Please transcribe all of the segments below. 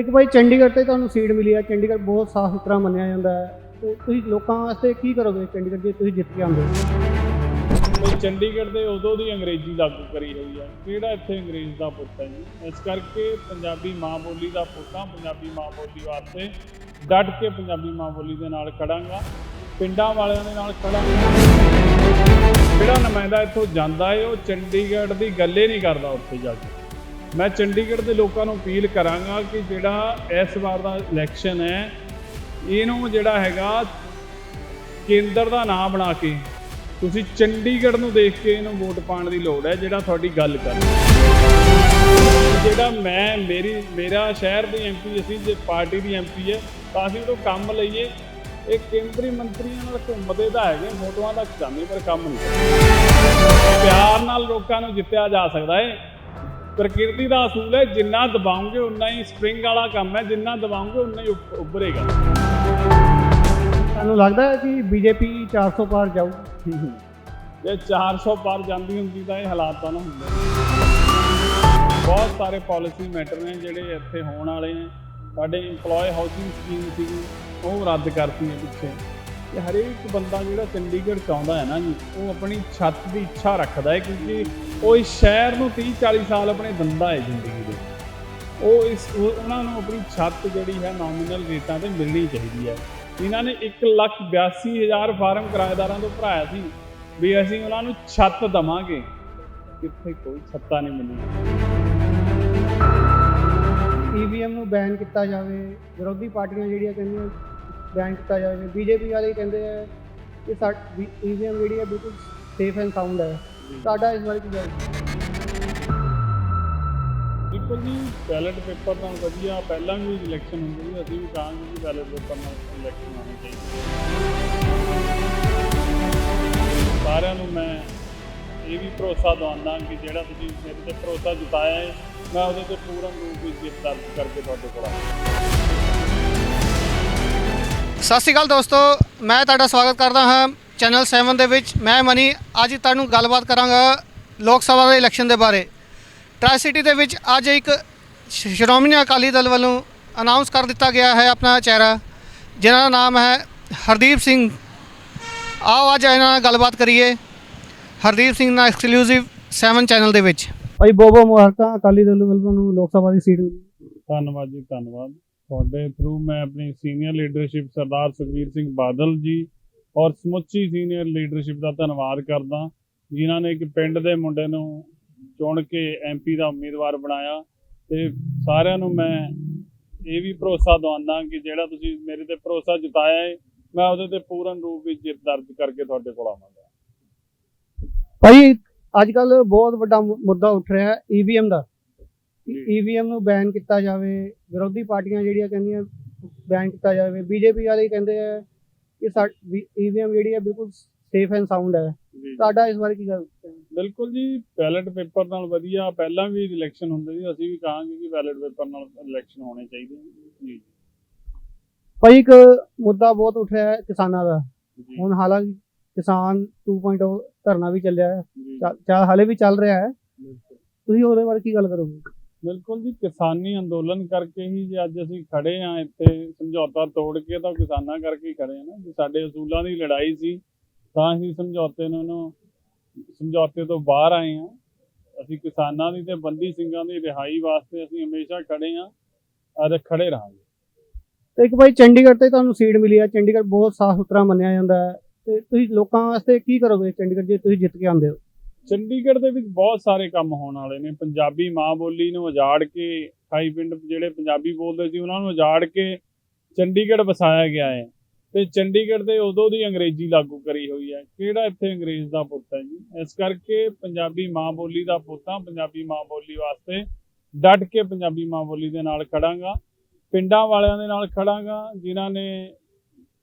ਇੱਕ ਭਾਈ ਚੰਡੀਗੜ੍ਹ ਤੇ ਤੁਹਾਨੂੰ ਸੀਟ ਮਿਲੀ ਆ ਚੰਡੀਗੜ੍ਹ ਬਹੁਤ ਸਾਫ਼ ਸੁਥਰਾ ਮੰਨਿਆ ਜਾਂਦਾ ਹੈ। ਤੇ ਤੁਸੀਂ ਲੋਕਾਂ ਵਾਸਤੇ ਕੀ ਕਰੋਗੇ ਚੰਡੀਗੜ੍ਹ ਜੇ ਤੁਸੀਂ ਜਿੱਤ ਕੇ ਆਉਂਦੇ ਹੋ? ਚੰਡੀਗੜ੍ਹ ਦੇ ਉਦੋਂ ਦੀ ਅੰਗਰੇਜ਼ੀ ਲਾਗੂ ਕਰੀ ਹੋਈ ਆ ਕਿਹੜਾ ਇੱਥੇ ਅੰਗਰੇਜ਼ ਦਾ ਪੁੱਤ ਹੈ ਜੀ? ਇਸ ਕਰਕੇ ਪੰਜਾਬੀ ਮਾਂ ਬੋਲੀ ਦਾ ਪੁੱਤਾਂ ਪੰਜਾਬੀ ਮਾਂ ਬੋਲੀ ਵਾਸਤੇ ਡਟ ਕੇ ਪੰਜਾਬੀ ਮਾਂ ਬੋਲੀ ਦੇ ਨਾਲ ਖੜਾਂਗਾ। ਪਿੰਡਾਂ ਵਾਲਿਆਂ ਦੇ ਨਾਲ ਖੜਾਂਗਾ। ਜਿਹੜਾ ਨੁਮਾਇੰਦਾ ਇੱਥੋਂ ਜਾਂਦਾ ਹੈ ਉਹ ਚੰਡੀਗੜ੍ਹ ਦੀ ਗੱਲੇ ਨਹੀਂ ਕਰਦਾ ਉੱਥੇ ਜਾ ਕੇ। ਮੈਂ ਚੰਡੀਗੜ੍ਹ ਦੇ ਲੋਕਾਂ ਨੂੰ ਅਪੀਲ ਕਰਾਂਗਾ ਕਿ ਜਿਹੜਾ ਇਸ ਵਾਰ ਦਾ ਇਲੈਕਸ਼ਨ ਹੈ, ਇਹਨੂੰ ਜਿਹੜਾ ਹੈਗਾ ਕੇਂਦਰ ਦਾ ਨਾਮ ਬਣਾ ਕੇ ਤੁਸੀਂ ਚੰਡੀਗੜ੍ਹ ਨੂੰ ਦੇਖ ਕੇ ਇਹਨੂੰ ਵੋਟ ਪਾਉਣ ਦੀ ਲੋੜ ਹੈ, ਜਿਹੜਾ ਤੁਹਾਡੀ ਗੱਲ ਕਰ ਜਿਹੜਾ ਮੈਂ, ਮੇਰੀ, ਮੇਰਾ ਸ਼ਹਿਰ ਦੀ ਐਮਪੀ ਅਸੀਂ, ਜੇ ਪਾਰਟੀ ਦੀ ਐਮਪੀ ਹੈ, ਤਾਂ ਅਸੀਂ ਉਹ ਕੰਮ ਲਈਏ। ਇਹ ਕੇਂਦਰੀ ਮੰਤਰੀਆਂ ਨਾਲ ਘੁੰਮਦੇ ਤਾਂ ਹੈਗੇ, ਫੋਟੋਆਂ ਦਾ ਖਿਚਾਉਂਦੇ ਪਰ ਕੰਮ ਨਹੀਂ। ਪਿਆਰ ਨਾਲ ਲੋਕਾਂ ਨੂੰ ਜਿੱਤਿਆ ਜਾ ਸਕਦਾ ਹੈ। ਪ੍ਰਕਿਰਤੀ ਦਾ ਅਸੂਲ ਹੈ ਜਿੰਨਾ ਦਬਾਉਂਗੇ ਉਨਾ ਹੀ ਸਪ੍ਰਿੰਗ ਵਾਲਾ ਕੰਮ ਹੈ ਜਿੰਨਾ ਦਬਾਉਂਗੇ ਉਨਾ ਹੀ ਉੱਭ- ਉੱਭਰੇਗਾ। ਤੁਹਾਨੂੰ ਲੱਗਦਾ ਹੈ ਕਿ ਬੀਜੇਪੀ 400 ਪਾਰ ਜਾਊ? ਜੇ 400 ਪਾਰ ਜਾਂਦੀ ਹੁੰਦੀ ਤਾਂ ਇਹ ਹਾਲਾਤ ਤਾਂ ਨਾ ਹੁੰਦੇ। ਬਹੁਤ ਸਾਰੇ ਪਾਲਿਸੀ ਮੈਟਰ ਨੇ ਜਿਹੜੇ ਇੱਥੇ ਹੋਣ ਵਾਲੇ ਨੇ। ਸਾਡੇ EMPLOYE ਹਾਊਸਿੰਗ ਸਕੀਮ ਸੀਗੀ ਉਹ ਰੱਦ ਕਰਤੀ ਹੈ ਪਿੱਛੇ। ਤੇ ਹਰੇਕ ਬੰਦਾ ਜਿਹੜਾ ਚੰਡੀਗੜ੍ਹ ਚਾਹੁੰਦਾ ਹੈ ਨਾ ਜੀ, ਉਹ ਆਪਣੀ ਛੱਤ ਦੀ ਇੱਛਾ ਰੱਖਦਾ ਹੈ ਕਿਉਂਕਿ ਉਹ ਇਸ ਸ਼ਹਿਰ ਨੂੰ 30 40 ਸਾਲ ਆਪਣੇ ਦੰਦਾ ਹੈ ਜ਼ਿੰਦਗੀ ਦੇ। ਉਹ ਇਸ ਉਹਨਾਂ ਨੂੰ ਆਪਣੀ ਛੱਤ ਜਿਹੜੀ ਹੈ ਨੋਮੀਨਲ ਰੇਟਾਂ ਤੇ ਮਿਲਣੀ ਚਾਹੀਦੀ ਹੈ। ਇਹਨਾਂ ਨੇ 182000 ਫਾਰਮ ਕਿਰਾਏਦਾਰਾਂ ਤੋਂ ਭਰਾਇਆ ਸੀ ਵੀ ਅਸੀਂ ਉਹਨਾਂ ਨੂੰ ਛੱਤ ਦਵਾਂਗੇ। ਕਿੱਥੇ ਕੋਈ ਛੱਤਾਂ ਨਹੀਂ ਮਿਲੀਆਂ ਈਵੀਐਮ ਨੂੰ ਬੈਨ ਕੀਤਾ ਜਾਵੇ, ਵਿਰੋਧੀ ਪਾਰਟੀਆਂ ਜਿਹੜੀਆਂ ਕਹਿੰਦੀਆਂ ਬੈਨ ਕੀਤਾ ਜਾਵੇ ਬੀਜੇਪੀ ਵਾਲੇ ਕਹਿੰਦੇ ਆ ਕਿ ਸਾਡੀ ਈਵੀਐਮ ਜਿਹੜੀ ਹੈ ਬਿਲਕੁਲ ਸੇਫ ਐਂਡ ਸਾਊਂਡ ਹੈ ਸਾਡਾ ਇਸ ਬਾਰੇ ਕੀ ਕਹਿਣਾ? ਬਿਲਕੁਲ ਜੀ ਬੈਲਟ ਪੇਪਰ ਨਾਲ ਵਧੀਆ, ਪਹਿਲਾਂ ਵੀ ਇਲੈਕਸ਼ਨ ਹੁੰਦੀ ਸੀ, ਅਸੀਂ ਵੀ ਕਹਾਂਗੇ ਕਿ ਬੈਲਟ ਪੇਪਰ ਨਾਲ ਇਲੈਕਸ਼ਨ ਹੋਣੀ ਚਾਹੀਦੀ ਸਾਰਿਆਂ ਨੂੰ ਮੈਂ ਇਹ ਵੀ ਭਰੋਸਾ ਦਵਾਉਂਦਾ ਕਿ ਜਿਹੜਾ ਤੁਸੀਂ ਮੇਰੇ ਤੇ ਭਰੋਸਾ ਜਤਾਇਆ ਹੈ, ਮੈਂ ਉਹਦੇ ਤੇ ਪੂਰਨ ਰੂਪ ਵਿੱਚ ਜਿੱਤ ਕਰਕੇ ਤੁਹਾਡੇ ਕੋਲ ਆਵਾਂਗਾ ਸਤਿ ਸ਼੍ਰੀ ਅਕਾਲ ਦੋਸਤੋ ਮੈਂ ਤੁਹਾਡਾ ਸਵਾਗਤ ਕਰਦਾ ਹਾਂ ਚੈਨਲ 7 ਦੇ ਵਿੱਚ। ਮੈਂ ਮਨੀ ਅੱਜ ਤੁਹਾਨੂੰ ਗੱਲਬਾਤ ਕਰਾਂਗਾ ਲੋਕ ਸਭਾ ਦੇ ਇਲੈਕਸ਼ਨ ਦੇ ਬਾਰੇ। ਟ੍ਰਾਈ ਸਿਟੀ ਦੇ ਵਿੱਚ ਅੱਜ ਇੱਕ ਸ਼੍ਰੋਮਣੀ ਅਕਾਲੀ ਦਲ ਵੱਲੋਂ ਅਨਾਉਂਸ ਕਰ ਦਿੱਤਾ ਗਿਆ ਹੈ ਆਪਣਾ ਚਿਹਰਾ ਜਿਨ੍ਹਾਂ ਦਾ ਨਾਮ ਹੈ ਹਰਦੀਪ ਸਿੰਘ। ਆਓ ਅੱਜ ਇਹਨਾਂ ਨਾਲ ਗੱਲਬਾਤ ਕਰੀਏ। ਹਰਦੀਪ ਸਿੰਘ ਨਾਲ ਐਕਸਕਲੂਸਿਵ 7 ਚੈਨਲ ਦੇ ਵਿੱਚ। ਭਾਈ ਬੋਬੋ ਮੁਬਾਰਕਾਂ ਅਕਾਲੀ ਦਲ ਵੱਲੋਂ ਲੋਕ ਸਭਾ ਦੀ ਸੀਟ ਮਿਲੀ ਧੰਨਵਾਦ ਜੀ ਧੰਨਵਾਦ। ਤੁਹਾਡੇ ਥਰੂ ਮੈਂ ਆਪਣੀ ਸੀਨੀਅਰ ਲੀਡਰਸ਼ਿਪ ਸਰਦਾਰ ਸੁਖਬੀਰ ਸਿੰਘ ਬਾਦਲ ਜੀ ਔਰ ਸਮੁੱਚੀ ਸੀਨੀਅਰ ਲੀਡਰਸ਼ਿਪ ਦਾ ਧੰਨਵਾਦ ਕਰਦਾ, ਜਿਨ੍ਹਾਂ ਨੇ ਇੱਕ ਪਿੰਡ ਦੇ ਮੁੰਡੇ ਨੂੰ ਚੁਣ ਕੇ ਐਮਪੀ ਦਾ ਉਮੀਦਵਾਰ ਬਣਾਇਆ ਤੇ ਸਾਰਿਆਂ ਨੂੰ ਮੈਂ ਇਹ ਵੀ ਭਰੋਸਾ ਦਵਾਉਂਦਾ ਕਿ ਜਿਹੜਾ ਤੁਸੀਂ ਮੇਰੇ ਤੇ ਭਰੋਸਾ ਜਤਾਇਆ ਹੈ, ਮੈਂ ਉਹਦੇ ਤੇ ਪੂਰਨ ਰੂਪ ਵਿੱਚ ਜਿੱਤ ਦਰਜ ਕਰਕੇ ਤੁਹਾਡੇ ਕੋਲ ਆਵਾਂਗਾ। ਭਾਈ ਅੱਜ ਕੱਲ ਬਹੁਤ ਵੱਡਾ ਮੁੱਦਾ ਉੱਠ ਰਿਹਾ ਹੈ ਈਵੀਐਮ ਦਾ। ਜੀ। ਈਵੀਐਮ ਨੂੰ ਬੈਨ ਕੀਤਾ ਜਾਵੇ ਵਿਰੋਧੀ ਪਾਰਟੀਆਂ ਜਿਹੜੀਆਂ ਕਹਿੰਦੀਆਂ ਬੈਨ ਕੀਤਾ ਜਾਵੇ ਬੀਜੇਪੀ ਵਾਲੇ ਕਹਿੰਦੇ ਆ ਕਿ ਈਵੀਐਮ ਜਿਹੜੀ ਹੈ ਬਿਲਕੁਲ ਸੇਫ ਐਂਡ ਸਾਊਂਡ ਹੈ ਤੁਹਾਡਾ ਇਸ ਬਾਰੇ ਕੀ ਗੱਲ? ਬਿਲਕੁਲ ਜੀ ਬੈਲਟ ਪੇਪਰ ਨਾਲ ਵਧੀਆ ਪਹਿਲਾਂ ਵੀ ਇਲੈਕਸ਼ਨ ਹੁੰਦੇ ਸੀ ਅਸੀਂ ਵੀ ਕਹਾਂਗੇ ਕਿ ਬੈਲਟ ਪੇਪਰ ਨਾਲ ਇਲੈਕਸ਼ਨ ਹੋਣੇ ਚਾਹੀਦੇ। ਜੀ ਭਾਈ ਇੱਕ ਮੁੱਦਾ ਬਹੁਤ ਉੱਠ ਰਿਹਾ ਹੈ ਕਿਸਾਨਾਂ ਦਾ। ਹੁਣ ਹਾਲਾਂਕਿ ਕਿਸਾਨ 2.0 ਧਰਨਾ ਵੀ ਚੱਲਿਆ ਹੈ। ਚੱਲ ਹਾਲੇ ਵੀ ਚੱਲ ਰਿਹਾ ਹੈ। ਤੁਸੀਂ ਉਹਦੇ ਬਾਰੇ ਕੀ ਗੱਲ ਕਰੋਗੇ? ਬਿਲਕੁਲ ਜੀ, ਕਿਸਾਨੀ ਅੰਦੋਲਨ ਕਰਕੇ ਹੀ ਜੇ ਅੱਜ ਅਸੀਂ ਖੜੇ ਆ ਇੱਥੇ, ਸਮਝੌਤਾ ਤੋੜ ਕੇ ਤਾਂ ਕਿਸਾਨਾਂ ਕਰਕੇ ਹੀ ਖੜੇ ਆ ਨਾ ਜੇ ਸਾਡੇ ਅਸੂਲਾਂ ਦੀ ਲੜਾਈ ਸੀ, ਤਾਂ ਹੀ ਸਮਝੌਤੇ ਨੂੰ ਨੂੰ ਸਮਝੌਤੇ ਤੋਂ ਬਾਹਰ ਆਏ ਆ ਅਸੀਂ ਕਿਸਾਨਾਂ ਦੀ ਤੇ ਬੰਦੀ ਸਿੰਘਾਂ ਦੀ ਰਿਹਾਈ ਵਾਸਤੇ ਅਸੀਂ ਹਮੇਸ਼ਾ ਖੜੇ ਆ ਅਤੇ ਖੜੇ ਰਹਾਂਗੇ। ਤੇ ਇੱਕ ਭਾਈ ਚੰਡੀਗੜ੍ਹ ਤੇ ਤੁਹਾਨੂੰ ਸੀਟ ਮਿਲੀ ਹੈ ਚੰਡੀਗੜ੍ਹ ਬਹੁਤ ਸਾਫ਼ ਸੁਥਰਾ ਮੰਨਿਆ ਜਾਂਦਾ ਹੈ, ਤੇ ਤੁਸੀਂ ਲੋਕਾਂ ਵਾਸਤੇ ਕੀ ਕਰੋਗੇ ਚੰਡੀਗੜ੍ਹ ਜੇ ਤੁਸੀਂ ਜਿੱਤ ਕੇ ਆਉਂਦੇ ਹੋ? ਚੰਡੀਗੜ੍ਹ ਦੇ ਵਿੱਚ ਬਹੁਤ ਸਾਰੇ ਕੰਮ ਹੋਣ ਵਾਲੇ ਨੇ। ਪੰਜਾਬੀ ਮਾਂ ਬੋਲੀ ਨੂੰ ਉਜਾੜ ਕੇ, ਖਾਈ ਪਿੰਡ ਜਿਹੜੇ ਪੰਜਾਬੀ ਬੋਲਦੇ ਸੀ, ਉਹਨਾਂ ਨੂੰ ਉਜਾੜ ਕੇ ਚੰਡੀਗੜ੍ਹ ਵਸਾਇਆ ਗਿਆ ਹੈ। ਤੇ ਚੰਡੀਗੜ੍ਹ ਦੇ ਉਦੋਂ ਦੀ ਅੰਗਰੇਜ਼ੀ ਲਾਗੂ ਕਰੀ ਹੋਈ ਹੈ। ਕਿਹੜਾ ਇੱਥੇ ਅੰਗਰੇਜ਼ ਦਾ ਪੁੱਤ ਹੈ ਜੀ? ਇਸ ਕਰਕੇ ਪੰਜਾਬੀ ਮਾਂ ਬੋਲੀ ਦਾ ਪੁੱਤਾਂ ਪੰਜਾਬੀ ਮਾਂ ਬੋਲੀ ਵਾਸਤੇ ਡਟ ਕੇ ਪੰਜਾਬੀ ਮਾਂ ਬੋਲੀ ਦੇ ਨਾਲ ਖੜਾਂਗਾ। ਪਿੰਡਾਂ ਵਾਲਿਆਂ ਦੇ ਨਾਲ ਖੜਾਂਗਾ, ਜਿਨ੍ਹਾਂ ਨੇ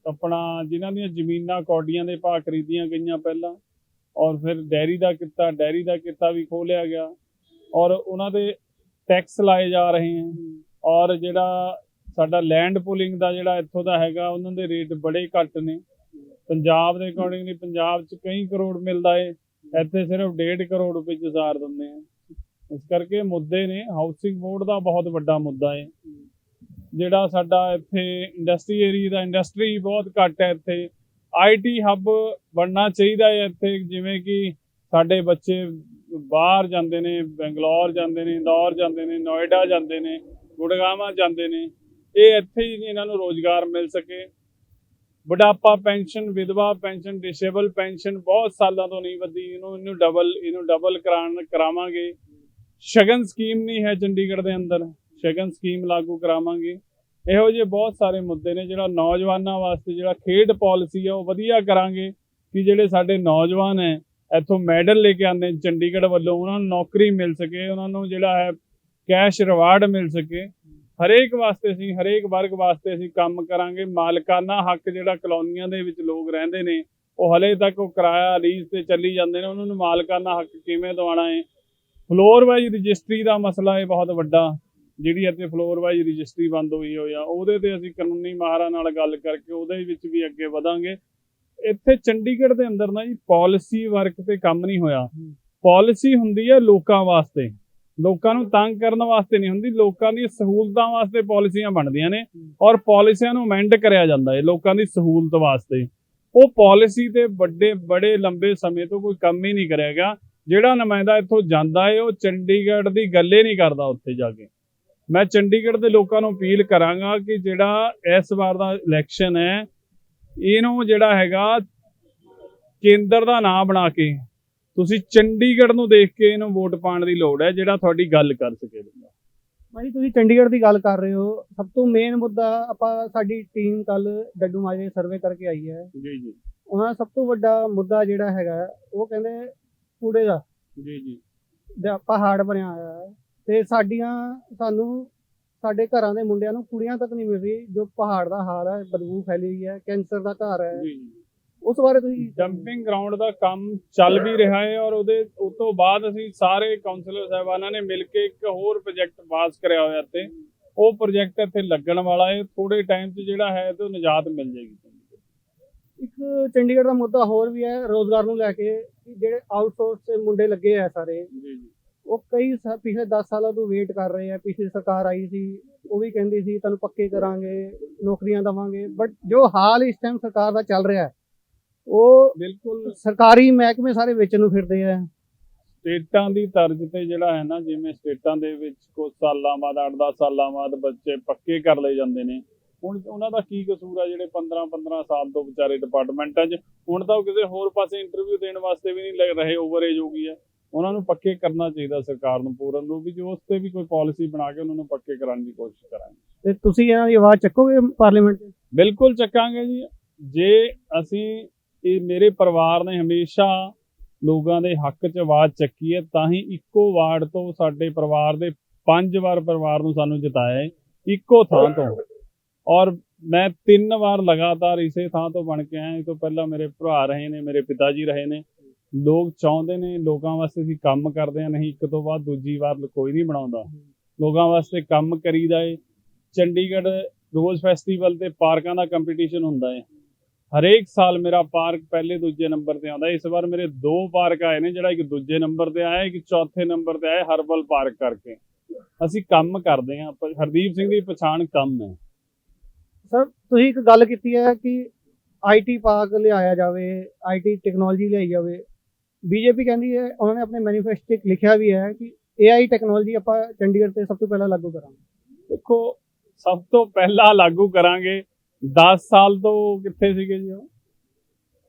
ਆਪਣਾ, ਜਿਨ੍ਹਾਂ ਦੀਆਂ ਜ਼ਮੀਨਾਂ ਕੌਡੀਆਂ ਦੇ ਭਾਅ ਖਰੀਦੀਆਂ ਗਈਆਂ ਪਹਿਲਾਂ। ਔਰ ਫਿਰ ਡੈਰੀ ਦਾ ਕਿੱਤਾ, ਡੈਰੀ ਦਾ ਕਿੱਤਾ ਵੀ ਖੋਲਿਆ ਗਿਆ। ਔਰ ਉਹਨਾਂ ਦੇ ਟੈਕਸ ਲਾਏ ਜਾ ਰਹੇ ਹਨ ਔਰ ਜਿਹੜਾ ਸਾਡਾ ਲੈਂਡ ਪੂਲਿੰਗ ਦਾ ਜਿਹੜਾ ਇੱਥੋਂ ਦਾ ਹੈਗਾ, ਉਹਨਾਂ ਦੇ ਰੇਟ ਬੜੇ ਘੱਟ ਨੇ। ਪੰਜਾਬ ਦੇ ਅਕੋਰਡਿੰਗਲੀ ਪੰਜਾਬ 'ਚ ਕਈ ਕਰੋੜ ਮਿਲਦਾ ਏ। ਇੱਥੇ ਸਿਰਫ 1.5 ਕਰੋੜ ਰੁਪਏ 'ਚ ਦਿੰਦੇ ਆ। ਇਸ ਕਰਕੇ ਮੁੱਦੇ ਨੇ ਹਾਊਸਿੰਗ ਬੋਰਡ ਦਾ ਬਹੁਤ ਵੱਡਾ ਮੁੱਦਾ ਏ। ਜਿਹੜਾ ਸਾਡਾ ਇੱਥੇ ਇੰਡਸਟਰੀ ਏਰੀਆ ਦਾ ਇੰਡਸਟਰੀ ਬਹੁਤ ਘੱਟ ਹੈ ਇੱਥੇ। ਆਈਟੀ ਹੱਬ ਬਣਨਾ ਚਾਹੀਦਾ ਹੈ ਇੱਥੇ, ਜਿਵੇਂ ਕਿ ਸਾਡੇ ਬੱਚੇ ਬਾਹਰ ਜਾਂਦੇ ਨੇ, ਬੰਗਲੌਰ ਜਾਂਦੇ ਨੇ, ਇੰਦੌਰ ਜਾਂਦੇ ਨੇ, ਨੋਇਡਾ ਜਾਂਦੇ ਨੇ, ਗੁੜਗਾਵਾਂ ਜਾਂਦੇ ਨੇ, ਇਹ ਇੱਥੇ ਹੀ ਇਹਨਾਂ ਨੂੰ ਰੋਜ਼ਗਾਰ ਮਿਲ ਸਕੇ। ਬੁਢਾਪਾ ਪੈਨਸ਼ਨ, ਵਿਧਵਾ ਪੈਨਸ਼ਨ, ਡਿਸੇਬਲ ਪੈਨਸ਼ਨ ਬਹੁਤ ਸਾਲਾਂ ਤੋਂ ਨਹੀਂ ਵਧੀ, ਇਹਨੂੰ ਇਹਨੂੰ ਡਬਲ ਇਹਨੂੰ ਡਬਲ ਕਰਾਉਣ ਕਰਾਵਾਂਗੇ। ਸ਼ਗਨ ਸਕੀਮ ਨਹੀਂ ਹੈ ਚੰਡੀਗੜ੍ਹ ਦੇ ਅੰਦਰ, ਸ਼ਗਨ ਸਕੀਮ ਲਾਗੂ ਕਰਾਵਾਂਗੇ। ਇਹੋ ਜਿਹੇ ਬਹੁਤ ਸਾਰੇ ਮੁੱਦੇ ਨੇ ਜਿਹੜਾ ਨੌਜਵਾਨਾਂ ਵਾਸਤੇ ਜਿਹੜਾ ਖੇਡ ਪਾਲਿਸੀ ਆ ਉਹ ਵਧੀਆ ਕਰਾਂਗੇ ਕਿ ਜਿਹੜੇ ਸਾਡੇ ਨੌਜਵਾਨ ਹੈ, ਇੱਥੋਂ ਮੈਡਲ ਲੈ ਕੇ ਆਉਂਦੇ ਨੇ ਚੰਡੀਗੜ੍ਹ ਵੱਲੋਂ, ਉਹਨਾਂ ਨੂੰ ਨੌਕਰੀ ਮਿਲ ਸਕੇ, ਉਹਨਾਂ ਨੂੰ ਜਿਹੜਾ ਹੈ ਕੈਸ਼ ਰਿਵਾਰਡ ਮਿਲ ਸਕੇ। ਹਰੇਕ ਵਾਸਤੇ ਅਸੀਂ, ਹਰੇਕ ਵਰਗ ਵਾਸਤੇ ਅਸੀਂ ਕੰਮ ਕਰਾਂਗੇ। ਮਾਲਕਾਨਾ ਹੱਕ ਜਿਹੜਾ ਕਲੋਨੀਆਂ ਦੇ ਵਿੱਚ ਲੋਕ ਰਹਿੰਦੇ ਨੇ, ਉਹ ਹਲੇ ਤੱਕ ਉਹ ਕਿਰਾਇਆ ਲੀਜ਼ ਤੇ ਚੱਲੀ ਜਾਂਦੇ ਨੇ, ਉਹਨਾਂ ਨੂੰ ਮਾਲਕਾਨਾ ਹੱਕ ਕਿਵੇਂ ਦਿਵਾਉਣਾ ਹੈ? ਫਲੋਰ ਵਾਈਜ਼ ਰਜਿਸਟਰੀ ਦਾ ਮਸਲਾ ਇਹ ਬਹੁਤ ਵੱਡਾ ਜਿਹੜੀ ਇੱਥੇ ਫਲੋਰ ਵਾਈਜ਼ ਰਜਿਸਟਰੀ ਬੰਦ ਹੋਈ ਹੋਈ ਆ ਉਹਦੇ ਤੇ ਅਸੀਂ ਕਾਨੂੰਨੀ ਮਾਹਰਾਂ ਨਾਲ ਗੱਲ ਕਰਕੇ ਉਹਦੇ ਵਿੱਚ ਵੀ ਅੱਗੇ ਵਧਾਂਗੇ। ਇੱਥੇ ਚੰਡੀਗੜ੍ਹ ਦੇ ਅੰਦਰ ਨਾ ਜੀ ਪਾਲਿਸੀ ਵਰਕ ਤੇ ਕੰਮ ਨਹੀਂ ਹੋਇਆ। ਪਾਲਿਸੀ ਹੁੰਦੀ ਹੈ ਲੋਕਾਂ ਵਾਸਤੇ। ਲੋਕਾਂ ਨੂੰ ਤੰਗ ਕਰਨ ਵਾਸਤੇ ਨਹੀਂ ਹੁੰਦੀ ਲੋਕਾਂ ਦੀ ਸਹੂਲਤਾਂ ਵਾਸਤੇ ਪਾਲਿਸੀਆਂ ਬਣਦੀਆਂ ਨੇ ਔਰ ਪਾਲਿਸੀਆਂ ਨੂੰ ਅਮੈਂਡ ਕਰਿਆ ਜਾਂਦਾ ਹੈ ਲੋਕਾਂ ਦੀ ਸਹੂਲਤ ਵਾਸਤੇ। ਉਹ ਪਾਲਿਸੀ ਤੇ ਵੱਡੇ ਬੜੇ ਲੰਬੇ ਸਮੇਂ ਤੋਂ ਕੋਈ ਕੰਮ ਹੀ ਨਹੀਂ ਕਰਿਆ ਗਿਆ। ਜਿਹੜਾ ਨੁਮਾਇੰਦਾ ਇੱਥੋਂ ਜਾਂਦਾ ਹੈ ਉਹ ਚੰਡੀਗੜ੍ਹ ਦੀ ਗੱਲੇ ਨਹੀਂ ਕਰਦਾ ਉੱਥੇ ਜਾ ਕੇ। ਮੈਂ ਚੰਡੀਗੜ੍ਹ ਦੇ ਲੋਕਾਂ ਨੂੰ ਅਪੀਲ ਕਰਾਂਗਾ ਕਿ ਜਿਹੜਾ ਇਸ ਵਾਰ ਦਾ ਇਲੈਕਸ਼ਨ ਹੈ ਇਹਨੂੰ ਜਿਹੜਾ ਹੈਗਾ ਕੇਂਦਰ ਦਾ ਨਾਂ ਬਣਾ ਕੇ ਤੁਸੀਂ ਚੰਡੀਗੜ੍ਹ ਨੂੰ ਦੇਖ ਕੇ ਇਹਨੂੰ ਵੋਟ ਪਾਉਣ ਦੀ ਲੋੜ ਹੈ ਜਿਹੜਾ ਤੁਹਾਡੀ ਗੱਲ ਕਰ ਸਕੇ। ਬੰਦਾ ਭਾਈ ਤੁਸੀਂ ਚੰਡੀਗੜ੍ਹ ਦੀ ਗੱਲ ਕਰ ਰਹੇ ਹੋ। ਸਭ ਤੋਂ ਮੇਨ ਮੁੱਦਾ ਆਪਾਂ ਸਾਡੀ ਟੀਮ ਕੱਲ ਡੱਡੂ ਮਾਜਰੇ ਸਰਵੇ ਕਰਕੇ ਆਈ ਹੈ। ਜੀ ਜੀ। ਉਹਨਾਂ ਦਾ ਸਭ ਤੋਂ ਵੱਡਾ ਮੁੱਦਾ ਜਿਹੜਾ ਹੈਗਾ ਉਹ ਕਹਿੰਦੇ ਕੂੜੇ ਦਾ। ਜੀ ਜੀ। ਪਹਾੜ ਬਣਿਆ ਹੋਇਆ। ਹੈ ਤੇ ਸਾਡੀਆਂ ਸਾਨੂੰ ਸਾਡੇ ਘਰਾਂ ਦੇ ਮੁੰਡਿਆਂ ਨੂੰ ਕੁੜੀਆਂ ਤੱਕ ਨਹੀਂ ਮਿਲ ਰਹੀ ਜੋ ਪਹਾੜ ਦਾ ਹਾਲ ਹੈ ਬਦਬੂ ਫੈਲੀ ਹੋਈ ਹੈ ਕੈਂਸਰ ਦਾ ਘਰ ਹੈ। ਜੀ। ਉਸ ਬਾਰੇ ਤੁਸੀਂ ਡੰਪਿੰਗ ਗਰਾਊਂਡ ਦਾ ਕੰਮ ਚੱਲ ਵੀ ਰਿਹਾ ਹੈ ਔਰ ਉਹਦੇ ਉਸ ਤੋਂ ਬਾਅਦ ਅਸੀਂ ਸਾਰੇ ਕਾਉਂਸਲਰ ਸਾਹਿਬਾਨਾਂ ਨੇ ਮਿਲ ਕੇ ਇੱਕ ਹੋਰ ਪ੍ਰੋਜੈਕਟ ਪਾਸ ਕਰਿਆ ਹੋਇਆ ਤੇ ਉਹ ਪ੍ਰੋਜੈਕਟ ਇੱਥੇ ਲੱਗਣ ਵਾਲਾ ਹੈ। ਥੋੜੇ ਟਾਈਮ 'ਚ ਜਿਹੜਾ ਹੈ ਤੇ ਨਿਜਾਤ ਮਿਲ ਜਾਏਗੀ ਇੱਕ ਚੰਡੀਗੜ੍ਹ ਦਾ ਮੁੱਦਾ ਹੋਰ ਵੀ ਹੈ ਰੋਜ਼ਗਾਰ ਨੂੰ ਲੈ ਕੇ ਕਿ ਜਿਹੜੇ ਆਊਟਸੋਰਸ ਦੇ ਮੁੰਡੇ ਲੱਗੇ ਆ ਸਾਰੇ। ਜੀ ਜੀ। ਉਹ ਕਈ ਸਾ- ਪਿਛਲੇ 10 ਸਾਲਾਂ ਤੋਂ ਵੇਟ ਕਰ ਰਹੇ ਆ ਪਿਛਲੀ ਸਰਕਾਰ ਆਈ ਸੀ ਉਹ ਵੀ ਕਹਿੰਦੀ ਸੀ ਤੁਹਾਨੂੰ ਪੱਕੇ ਕਰਾਂਗੇ ਨੌਕਰੀਆਂ ਦਵਾਂਗੇ। ਬਟ ਜੋ ਹਾਲ ਇਸ ਟਾਈਮ ਸਰਕਾਰ ਦਾ ਚੱਲ ਰਿਹਾ ਹੈ ਉਹ ਬਿਲਕੁਲ। ਸਰਕਾਰੀ ਮਹਿਕਮੇ ਸਾਰੇ ਵੇਚਣ ਨੂੰ ਫਿਰਦੇ ਆ। ਸਟੇਟਾਂ ਦੀ ਤਰਜ਼ ਤੇ ਜਿਹੜਾ ਹੈ ਨਾ ਜਿਵੇਂ ਸਟੇਟਾਂ ਦੇ ਵਿੱਚ ਕੁਝ ਸਾਲਾਂ ਬਾਅਦ 8-10 ਸਾਲਾਂ ਬਾਅਦ ਬੱਚੇ ਪੱਕੇ ਕਰ ਲਏ ਜਾਂਦੇ ਨੇ ਹੁਣ ਉਹਨਾਂ ਦਾ ਕੀ ਕਸੂਰ ਆ ਜਿਹੜੇ 15-15 ਸਾਲ ਤੋਂ ਵਿਚਾਰੇ ਡਿਪਾਰਟਮੈਂਟਾਂ 'ਚ ਹੁਣ ਤਾਂ ਉਹ ਕਿਸੇ ਹੋਰ ਪਾਸੇ ਇੰਟਰਵਿਊ ਦੇਣ ਵਾਸਤੇ ਵੀ ਨਹੀਂ ਲੱਗ ਰਹੇ ਓਵਰ ਏਜ ਹੋ ਗਈ ਹੈ ਉਹਨਾਂ ਨੂੰ ਪੱਕੇ ਕਰਨਾ ਚਾਹੀਦਾ ਸਰਕਾਰ ਨੂੰ ਪੂਰਨ ਰੂਪ ਵਿੱਚ ਉਸ ਤੇ ਵੀ ਕੋਈ ਪਾਲਿਸੀ ਬਣਾ ਕੇ ਉਹਨਾਂ ਨੂੰ ਪੱਕੇ ਕਰਾਉਣ ਦੀ ਕੋਸ਼ਿਸ਼ ਕਰਾਂਗੇ। ਤੇ ਤੁਸੀਂ ਇਹਨਾਂ ਦੀ ਆਵਾਜ਼ ਚੱਕੋਗੇ ਪਾਰਲੀਮੈਂਟ 'ਚ? ਬਿਲਕੁਲ ਚੱਕਾਂਗੇ ਜੀ। ਜੇ ਅਸੀਂ ਇਹ ਮੇਰੇ ਪਰਿਵਾਰ ਨੇ ਹਮੇਸ਼ਾ ਲੋਕਾਂ ਦੇ ਹੱਕ 'ਚ ਆਵਾਜ਼ ਚੱਕੀ ਹੈ ਤਾਂ ਹੀ ਇੱਕੋ ਵਾਰਡ ਤੋਂ ਸਾਡੇ ਪਰਿਵਾਰ ਦੇ ਪੰਜ ਵਾਰ ਪਰਿਵਾਰ ਨੂੰ ਸਾਨੂੰ ਜਿਤਾਇਆ ਹੈ ਇੱਕੋ ਥਾਂ ਤੋਂ। ਔਰ ਮੈਂ ਤਿੰਨ ਵਾਰ ਲਗਾਤਾਰ ਇਸੇ ਥਾਂ ਤੋਂ ਬਣ ਕੇ ਆਇਆ। ਇਹ ਤੋਂ ਪਹਿਲਾਂ ਮੇਰੇ ਭਰਾ ਰਹੇ ਨੇ ਮੇਰੇ ਪਿਤਾ ਜੀ ਰਹੇ ਨੇ। ਲੋਕ ਚਾਹੁੰਦੇ ਨੇ ਲੋਕਾਂ ਵਾਸਤੇ ਅਸੀਂ ਕੰਮ ਕਰਦੇ ਆ ਨਹੀਂ ਇੱਕ ਤੋਂ ਬਾਅਦ ਦੂਜੀ ਵਾਰ ਕੋਈ ਨਹੀਂ ਬਣਾਉਂਦਾ। ਲੋਕਾਂ ਵਾਸਤੇ ਕੰਮ ਕਰੀਦਾ ਏ। ਚੰਡੀਗੜ੍ਹ ਰੋਜ਼ ਫੈਸਟੀਵਲ ਤੇ ਪਾਰਕਾਂ ਦਾ ਕੰਪੀਟੀਸ਼ਨ ਹੁੰਦਾ ਹੈ ਹਰੇਕ ਸਾਲ ਮੇਰਾ ਪਾਰਕ ਪਹਿਲੇ ਦੂਜੇ ਨੰਬਰ ਤੇ ਆਉਂਦਾ। ਇਸ ਵਾਰ ਮੇਰੇ ਦੋ ਪਾਰਕ ਆਏ ਨੇ ਜਿਹੜਾ ਇੱਕ ਦੂਜੇ ਨੰਬਰ ਤੇ ਆਇਆ ਇੱਕ ਚੌਥੇ ਨੰਬਰ ਤੇ ਆਇਆ ਹਰਬਲ ਪਾਰਕ ਕਰਕੇ। ਅਸੀਂ ਕੰਮ ਕਰਦੇ ਪ- ਹਰਦੀਪ ਸਿੰਘ ਦੀ ਪਛਾਣ ਕੰਮ ਹੈ। ਸਰ ਤੁਸੀਂ ਇੱਕ ਗੱਲ ਕੀਤੀ ਹੈ ਕਿ ਆਈਟੀ ਪਾਰਕ ਲਿਆਇਆ ਜਾਵੇ ਆਈਟੀ ਟੈਕਨੋਲੋਜੀ ਲਿਆਈ ਜਾਵੇ। ਬੀਜੇਪੀ ਕਹਿੰਦੀ ਹੈ, ਉਹਨਾਂ ਨੇ ਆਪਣੇ ਮੈਨੀਫੈਸਟੋ 'ਚ ਲਿਖਿਆ ਵੀ ਹੈ ਕਿ ਏਆਈ ਟੈਕਨੋਲੋਜੀ ਆਪਾਂ ਚੰਡੀਗੜ੍ਹ ਤੇ ਸਭ ਤੋਂ ਪਹਿਲਾਂ ਲਾਗੂ ਕਰਾਂਗੇ। ਦੇਖੋ, ਸਭ ਤੋਂ ਪਹਿਲਾਂ ਲਾਗੂ ਕਰਾਂਗੇ 10 ਸਾਲ ਤੋਂ ਕਿੱਥੇ ਸੀਗੇ ਜੀ ਉਹ?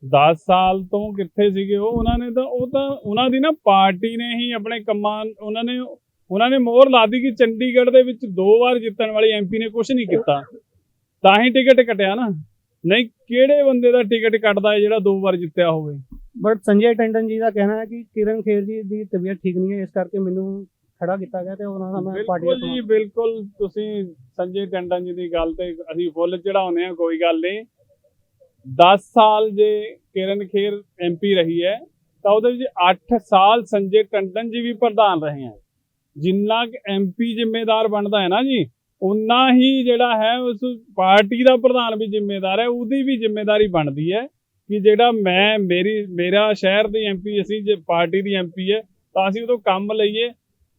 10 ਸਾਲ ਤੋਂ ਕਿੱਥੇ ਸੀਗੇ ਉਹ? ਉਹਨਾਂ ਨੇ ਤਾਂ, ਉਹ ਤਾਂ ਉਹਨਾਂ ਦੀ ਨਾ ਪਾਰਟੀ ਨੇ ਹੀ ਆਪਣੇ ਕੰਮਾਂ, ਉਹਨਾਂ ਨੇ ਉਹਨਾਂ ਨੇ ਮੋਹਰ ਲਾ ਕਿ ਚੰਡੀਗੜ੍ਹ ਦੇ ਵਿੱਚ ਦੋ ਵਾਰ ਜਿੱਤਣ ਵਾਲੀ ਐਮਪੀ ਨੇ ਕੁਝ ਨਹੀਂ ਕੀਤਾ। ਤਾਂ ਹੀ ਟਿਕਟ ਕਟਿਆ ਨਾ। ਨਹੀਂ, ਕਿਹੜੇ ਬੰਦੇ ਦਾ ਟਿਕਟ ਕੱਟਦਾ ਜਿਹੜਾ ਦੋ ਵਾਰ ਜਿੱਤਿਆ ਹੋਵੇ? ਬਟ ਸੰਜੇ ਟੰਡਨ ਜੀ ਦਾ ਕਹਿਣਾ ਹੈ ਕਿ ਕਿਰਨ ਖੇਰ ਜੀ ਦੀ ਤਬੀਅਤ ਠੀਕ ਨਹੀਂ ਹੈ ਇਸ ਕਰਕੇ ਮੈਨੂੰ ਖੜਾ ਕੀਤਾ ਗਿਆ ਤੇ ਉਹਨਾਂ ਦਾ ਮੈਂ ਪਾਰਟੀ ਬਿਲਕੁਲ ਜੀ ਬਿਲਕੁਲ ਤੁਸੀਂ ਸੰਜੇ ਟੰਡਨ ਜੀ ਦੀ ਗੱਲ ਤੇ ਅਸੀਂ ਫੁੱਲ ਚੜਾਉਂਦੇ ਆ ਕੋਈ ਗੱਲ ਨਹੀਂ। 10 ਸਾਲ ਜੇ ਕਿਰਨ ਖੇਰ ਐਮਪੀ ਰਹੀ ਹੈ ਤਾਂ ਉਹਦੇ ਵਿੱਚ 8 ਸਾਲ ਸੰਜੇ ਟੰਡਨ ਜੀ ਵੀ ਪ੍ਰਧਾਨ ਰਹੇ ਹੈ। ਜਿੰਨਾ ਕਿ ਐਮਪੀ ਜ਼ਿੰਮੇਦਾਰ ਬਣਦਾ ਹੈ ਨਾ ਜੀ ਉਨਾ ਹੀ ਜਿਹੜਾ ਹੈ ਉਸ ਪਾਰਟੀ ਦਾ ਪ੍ਰਧਾਨ ਵੀ ਜ਼ਿੰਮੇਦਾਰ ਹੈ ਉਹਦੀ ਵੀ ਜ਼ਿੰਮੇਵਾਰੀ ਬਣਦੀ ਹੈ। ਕਿ ਜਿਹੜਾ ਮੈਂ ਮੇਰੀ ਮੇਰਾ ਸ਼ਹਿਰ ਦੀ ਐਮਪੀ ਅਸੀਂ ਜੇ ਪਾਰਟੀ ਦੀ ਐਮਪੀ ਹੈ ਤਾਂ ਅਸੀਂ ਉਦੋਂ ਕੰਮ ਲਈਏ।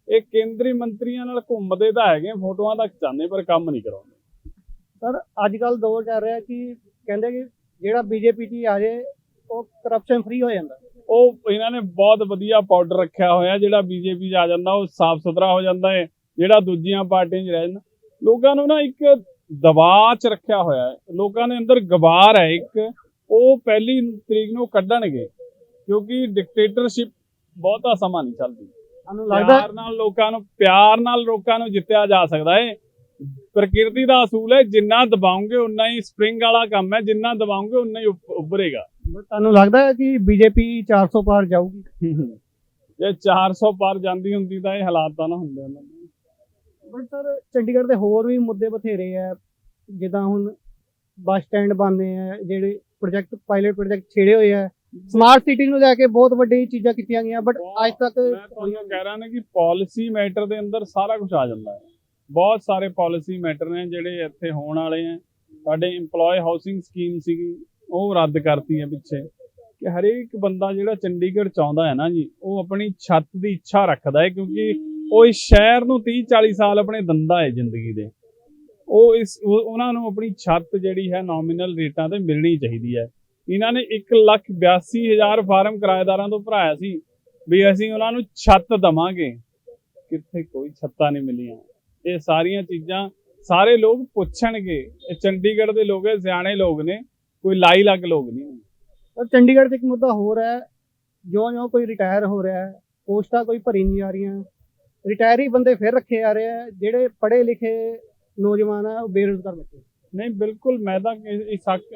ਇਹ ਕੇਂਦਰੀ ਮੰਤਰੀਆਂ ਨਾਲ ਘੁੰਮਦੇ ਤਾਂ ਹੈਗੇ ਫੋਟੋਆਂ ਤੱਕ ਚਾਹੁੰਦੇ ਪਰ ਕੰਮ ਨਹੀਂ ਕਰਾਉਂਦੇ। ਸਰ ਅੱਜ ਕੱਲ ਦੌਰ ਚੱਲ ਰਿਹਾ ਕਿ ਕਹਿੰਦੇ ਕਿ ਜਿਹੜਾ ਬੀਜੇਪੀ ਹੀ ਆ ਜਾਏ ਉਹ ਕਰਪਸ਼ਨ ਫ੍ਰੀ ਹੋ ਜਾਂਦਾ। ਉਹ ਇਹਨਾਂ ਨੇ ਬਹੁਤ ਵਧੀਆ ਪਾਊਡਰ ਰੱਖਿਆ ਹੋਇਆ ਜਿਹੜਾ ਬੀਜੇਪੀ 'ਚ ਆ ਜਾਂਦਾ ਉਹ ਸਾਫ਼ ਸੁਥਰਾ ਹੋ ਜਾਂਦਾ ਹੈ ਜਿਹੜਾ ਦੂਜੀਆਂ ਪਾਰਟੀਆਂ 'ਚ ਰਹਿ ਜਾਂਦਾ। ਲੋਕਾਂ ਨੂੰ ਨਾ ਇੱਕ ਦਬਾਅ 'ਚ ਰੱਖਿਆ ਹੋਇਆ ਹੈ ਲੋਕਾਂ ਦੇ ਅੰਦਰ ਗਵਾਰ ਹੈ ਇੱਕ ਉਹ ਪਹਿਲੀ ਤਰੀਕ ਨੂੰ ਕੱਢਣਗੇ ਕਿਉਂਕਿ ਡਿਕਟੇਟਰਸ਼ਿਪ ਬਹੁਤਾ ਸਮਾਂ ਨਹੀਂ ਚੱਲਦੀ। ਸਾਨੂੰ ਲੱਗਦਾ ਪਿਆਰ ਨਾਲ ਲੋਕਾਂ ਨੂੰ ਪਿਆਰ ਨਾਲ ਲੋਕਾਂ ਨੂੰ ਜਿੱਤਿਆ ਜਾ ਸਕਦਾ ਹੈ ਪ੍ਰਕਿਰਤੀ ਦਾ ਅਸੂਲ ਹੈ ਜਿੰਨਾ ਦਬਾਉਂਗੇ ਉਨਾ ਹੀ ਸਪ੍ਰਿੰਗ ਵਾਲਾ ਕੰਮ ਹੈ ਜਿੰਨਾ ਦਬਾਉਂਗੇ ਉਨਾ ਹੀ ਉੱਭ- ਉੱਭਰੇਗਾ। ਤੁਹਾਨੂੰ ਲੱਗਦਾ ਹੈ ਕਿ ਬੀਜੇਪੀ 400 ਪਾਰ ਜਾਊਗੀ? ਜੇ 400 ਪਾਰ ਜਾਂਦੀ ਹੁੰਦੀ ਤਾਂ ਇਹ ਹਾਲਾਤ ਤਾਂ ਨਾ ਹੁੰਦੇ। ਉਹਨਾਂ ਦੇ ਬਟ ਸਰ ਚੰਡੀਗੜ੍ਹ ਦੇ ਹੋਰ ਵੀ ਮੁੱਦੇ ਬਥੇਰੇ ਆ ਜਿੱਦਾਂ ਹੁਣ ਬੱਸ ਸਟੈਂਡ ਬਣਨੇ ਆ ਜਿਹੜੇ ਪ੍ਰੋਜੈਕਟ ਪਾਇਲਟ ਪ੍ਰੋਜੈਕਟ ਛੇੜੇ ਹੋਏ ਆ। ਸਮਾਰਟ ਸਿਟੀ ਨੂੰ ਲੈ ਕੇ ਬਹੁਤ ਵੱਡੀ ਚੀਜ਼ਾਂ ਕੀਤੀਆਂ ਗਈਆਂ ਬਟ ਅੱਜ ਤੱਕ ਮੈਂ ਤੁਹਾਨੂੰ ਕਹਿ ਰਿਹਾ ਨਾ ਕਿ ਪਾਲਿਸੀ ਮੈਟਰ ਦੇ ਅੰਦਰ ਸਾਰਾ ਕੁਝ ਆ ਜਾਂਦਾ ਹੈ। ਬਹੁਤ ਸਾਰੇ ਪਾਲਿਸੀ ਮੈਟਰ ਨੇ ਜਿਹੜੇ ਇੱਥੇ ਹੋਣ ਵਾਲੇ ਆ। ਸਾਡੇ EMPLOYE ਹਾਊਸਿੰਗ ਸਕੀਮ ਸੀਗੀ ਉਹ ਰੱਦ ਕਰਤੀ ਹੈ ਪਿੱਛੇ। ਕਿ ਹਰੇਕ ਬੰਦਾ ਜਿਹੜਾ ਚੰਡੀਗੜ੍ਹ ਚਾਹੁੰਦਾ ਹੈ ਨਾ ਜੀ ਉਹ ਆਪਣੀ ਛੱਤ ਦੀ ਇੱਛਾ ਰੱਖਦਾ ਹੈ ਕਿਉਂਕਿ ਉਹ ਇਸ ਸ਼ਹਿਰ ਨੂੰ 30 40 ਸਾਲ ਆਪਣੇ ਦੰਦਾ ਹੈ ਜ਼ਿੰਦਗੀ ਦੇ। ਉਹ ਇਸ ਉਹਨਾਂ ਨੂੰ ਆਪਣੀ ਛੱਤ ਜਿਹੜੀ ਹੈ ਨੋਮੀਨਲ ਰੇਟਾਂ ਤੇ ਮਿਲਣੀ ਚਾਹੀਦੀ ਹੈ। ਇਹਨਾਂ ਨੇ 182000 ਫਾਰਮ ਕਿਰਾਏਦਾਰਾਂ ਤੋਂ ਭਰਾਇਆ ਸੀ ਵੀ ਅਸੀਂ ਉਹਨਾਂ ਨੂੰ ਛੱਤ ਦਵਾਂਗੇ। ਕਿੱਥੇ ਕੋਈ ਛੱਤਾਂ ਨਹੀਂ ਮਿਲੀਆਂ। ਇਹ ਸਾਰੀਆਂ ਚੀਜ਼ਾਂ ਸਾਰੇ ਲੋਕ ਪੁੱਛਣਗੇ। ਇਹ ਚੰਡੀਗੜ੍ਹ ਦੇ ਲੋਕ, ਇਹ ਸਿਆਣੇ ਲੋਕ ਨੇ, ਕੋਈ ਲਾਈ ਲੱਗ ਲੋਕ ਨਹੀਂ ਪਰ ਚੰਡੀਗੜ੍ਹ 'ਚ ਇੱਕ ਮੁੱਦਾ ਹੋਰ ਹੈ, ਜਿਉਂ-ਜਿਉਂ ਕੋਈ ਰਿਟਾਇਰ ਹੋ ਰਿਹਾ ਹੈ, ਪੋਸਟਾਂ ਕੋਈ ਭਰੀ ਨਹੀਂ ਆ ਰਹੀਆਂ। ਰਿਟਾਇਰੀ ਬੰਦੇ ਫਿਰ ਰੱਖੇ ਜਾ ਰਹੇ ਆ, ਜਿਹੜੇ ਪੜ੍ਹੇ ਲਿਖੇ ਨੌਜਵਾਨ ਆ ਉਹ ਬੇਰੁਜ਼ਗਾਰ ਬੱਚੇ ਨਹੀਂ ਬਿਲਕੁਲ ਮੈਂ ਤਾਂ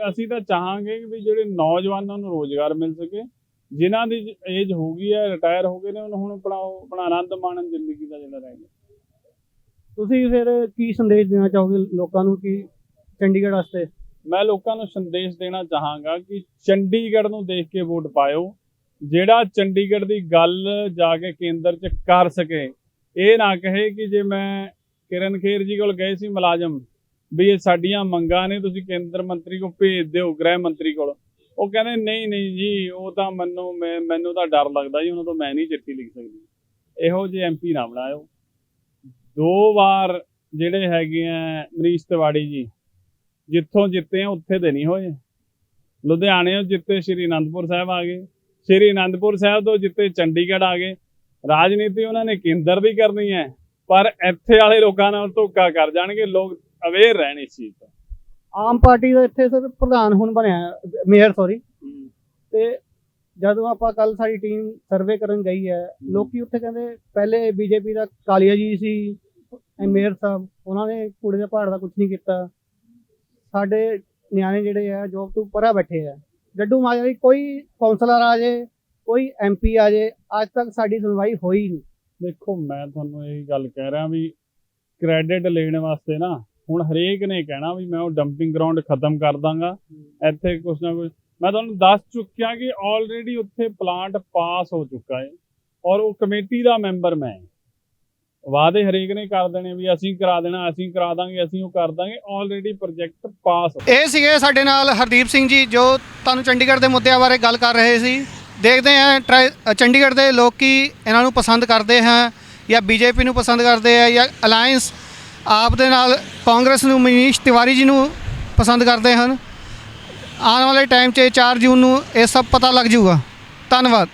ਅਸੀਂ ਤਾਂ ਚਾਹਾਂਗੇ ਕਿ ਵੀ ਜਿਹੜੇ ਨੌਜਵਾਨਾਂ ਨੂੰ ਰੋਜ਼ਗਾਰ ਮਿਲ ਸਕੇ ਜਿਨ੍ਹਾਂ ਦੀ ਏਜ ਹੋ ਗਈ ਹੈ ਰਿਟਾਇਰ ਹੋ ਗਏ ਨੇ ਉਹਨੂੰ ਹੁਣ ਆਪਣਾ ਆਨੰਦ ਮਾਣਨ ਜ਼ਿੰਦਗੀ ਦਾ ਜਿਹੜਾ ਰਹਿ ਗਿਆ। ਤੁਸੀਂ ਫਿਰ ਕੀ ਸੰਦੇਸ਼ ਦੇਣਾ ਚਾਹੋਗੇ ਲੋਕਾਂ ਨੂੰ ਕਿ ਚੰਡੀਗੜ੍ਹ ਵਾਸਤੇ? ਮੈਂ ਲੋਕਾਂ ਨੂੰ ਸੰਦੇਸ਼ ਦੇਣਾ ਚਾਹਾਂਗਾ ਕਿ ਚੰਡੀਗੜ੍ਹ ਨੂੰ ਦੇਖ ਕੇ ਵੋਟ ਪਾਇਓ। ਜਿਹੜਾ ਚੰਡੀਗੜ੍ਹ ਦੀ ਗੱਲ ਜਾ ਕੇ ਕੇਂਦਰ 'ਚ ਕਰ ਸਕੇ ਇਹ ਨਾ ਕਹੇ ਕਿ ਜੇ ਮੈਂ ਕਿਰਨ ਖੇਰ ਜੀ ਕੋਲ ਗਏ ਸੀ ਮੁਲਾਜ਼ਮ ਵੀ ਇਹ ਸਾਡੀਆਂ ਮੰਗਾਂ ਨੇ, ਤੁਸੀਂ ਕੇਂਦਰ ਮੰਤਰੀ ਕੋਲ ਭੇਜ ਦਿਓ, ਗ੍ਰਹਿ ਮੰਤਰੀ ਕੋਲ। ਉਹ ਕਹਿੰਦੇ, ਨਹੀਂ ਨਹੀਂ ਜੀ, ਉਹ ਤਾਂ ਮੈਨੂੰ, ਮੈਂ, ਮੈਨੂੰ ਤਾਂ ਡਰ ਲੱਗਦਾ ਜੀ, ਉਹਨਾਂ ਤੋਂ ਮੈਂ ਨਹੀਂ ਚਿੱਠੀ ਲਿਖ ਸਕਦੀ। ਇਹੋ ਜਿਹੇ ਐਮਪੀ ਨਾ ਬਣਾਇਓ। ਦੋ ਵਾਰ ਜਿਹੜੇ ਹੈਗੇ ਆ ਮਨੀਸ਼ ਤਿਵਾੜੀ ਜੀ, ਜਿੱਥੋਂ ਜਿੱਤੇ ਆ, ਉੱਥੇ ਦੇ ਨਹੀਂ ਹੋਏ। ਲੁਧਿਆਣੇ ਲੁਧਿਆਣੇੋਂ ਜਿੱਤੇ ਸ਼੍ਰੀ ਅਨੰਦਪੁਰ ਸਾਹਿਬ ਆ ਗਏ। ਸ਼੍ਰੀ ਅਨੰਦਪੁਰ ਸਾਹਿਬ ਤੋਂ ਜਿੱਤੇ ਚੰਡੀਗੜ੍ਹ ਆ ਗਏ। ਰਾਜਨੀਤੀ ਉਹਨਾਂ ਨੇ ਕੇਂਦਰ ਦੀ ਕਰਨੀ ਹੈ। ਪਰ ਇੱਥੇ ਵਾਲੇ ਲੋਕਾਂ ਨਾਲ ਧੋਖਾ ਕਰ ਜਾਣਗੇ ਲੋਕ ਅਵੇਅਰ ਰਹਿਣ ਇਸ ਚੀਜ਼ ਤੋਂ। ਆਮ ਪਾਰਟੀ ਦਾ ਇੱਥੇ ਸਰ ਪ੍ਰਧਾਨ ਹੁਣ ਬਣਿਆ ਮੇਅਰ ਸੌਰੀ ਤੇ ਜਦੋਂ ਆਪਾਂ ਕੱਲ ਸਾਡੀ ਟੀਮ ਸਰਵੇ ਕਰਨ ਗਈ ਹੈ ਲੋਕੀ ਉੱਥੇ ਕਹਿੰਦੇ ਪਹਿਲੇ ਬੀਜੇਪੀ ਦਾ ਕਾਲੀਆ ਜੀ ਸੀ ਮੇਅਰ ਸਾਹਿਬ ਉਹਨਾਂ ਨੇ ਕੂੜੇ ਦੇ ਪਹਾੜ ਦਾ ਕੁਝ ਨਹੀਂ ਕੀਤਾ। ਸਾਡੇ ਨਿਆਣੇ ਜਿਹੜੇ ਆ ਜੋਬ ਤੋਂ ਪਰਾਂ ਬੈਠੇ ਆ ਜੱਡੂ ਮਾਜਰਾ ਦੀ ਕੋਈ ਕਾਉਂਸਲਰ ਆ ਜੇ ਕੋਈ ਐਮਪੀ ਆ ਜੇ ਅੱਜ ਤੱਕ ਸਾਡੀ ਸੁਣਵਾਈ ਹੋਈ ਨਹੀਂ। ਦੇਖੋ ਮੈਂ ਤੁਹਾਨੂੰ ਇਹ ਗੱਲ ਕਹਿ ਰਿਹਾ ਵੀ ਕ੍ਰੈਡਿਟ ਲੈਣ ਵਾਸਤੇ ਨਾ ਹੁਣ ਹਰੇਕ ਨੇ ਕਹਿਣਾ ਵੀ ਮੈਂ ਉਹ ਡੰਪਿੰਗ ਗਰਾਊਂਡ ਖਤਮ ਕਰ ਦਾਂਗਾ। ਇੱਥੇ ਕੁਛ ਨਾ ਕੁਛ ਮੈਂ ਤੁਹਾਨੂੰ ਦੱਸ ਚੁੱਕਿਆ ਕਿ ਆਲਰੇਡੀ ਉੱਥੇ ਪਲਾਂਟ ਪਾਸ ਹੋ ਚੁੱਕਾ ਹੈ ਔਰ ਉਹ ਕਮੇਟੀ ਦਾ ਮੈਂਬਰ ਮੈਂ। ਵਾਅਦੇ ਹਰੇਕ ਨੇ ਕਰ ਦੇਣੇ ਵੀ ਅਸੀਂ ਕਰਾ ਦੇਣਾ ਅਸੀਂ ਕਰਾ ਦਾਂਗੇ ਅਸੀਂ ਉਹ ਕਰ ਦਾਂਗੇ ਆਲਰੇਡੀ ਪ੍ਰੋਜੈਕਟ ਪਾਸ ਇਹ ਸੀਗੇ ਸਾਡੇ ਨਾਲ ਹਰਦੀਪ ਸਿੰਘ ਜੀ ਜੋ ਤੁਹਾਨੂੰ ਚੰਡੀਗੜ੍ਹ ਦੇ ਮੁੱਦਿਆਂ ਬਾਰੇ ਗੱਲ ਕਰ ਰਹੇ ਸੀ। ਦੇਖਦੇ ਹਾਂ ਟਰਾਈ- ਚੰਡੀਗੜ੍ਹ ਦੇ ਲੋਕੀ ਇਹਨਾਂ ਨੂੰ ਪਸੰਦ ਕਰਦੇ ਹਨ ਜਾਂ ਬੀਜੇਪੀ ਨੂੰ ਪਸੰਦ ਕਰਦੇ ਆ ਜਾਂ ਅਲਾਈਅੰਸ ਆਪ ਦੇ ਨਾਲ ਕਾਂਗਰਸ ਨੂੰ ਮਨੀਸ਼ ਤਿਵਾਰੀ ਜੀ ਨੂੰ ਪਸੰਦ ਕਰਦੇ ਹਨ। ਆਉਣ ਵਾਲੇ ਟਾਈਮ 'ਚ 4 ਜੂਨ ਨੂੰ ਇਹ ਸਭ ਪਤਾ ਲੱਗ ਜਾਊਗਾ। ਧੰਨਵਾਦ।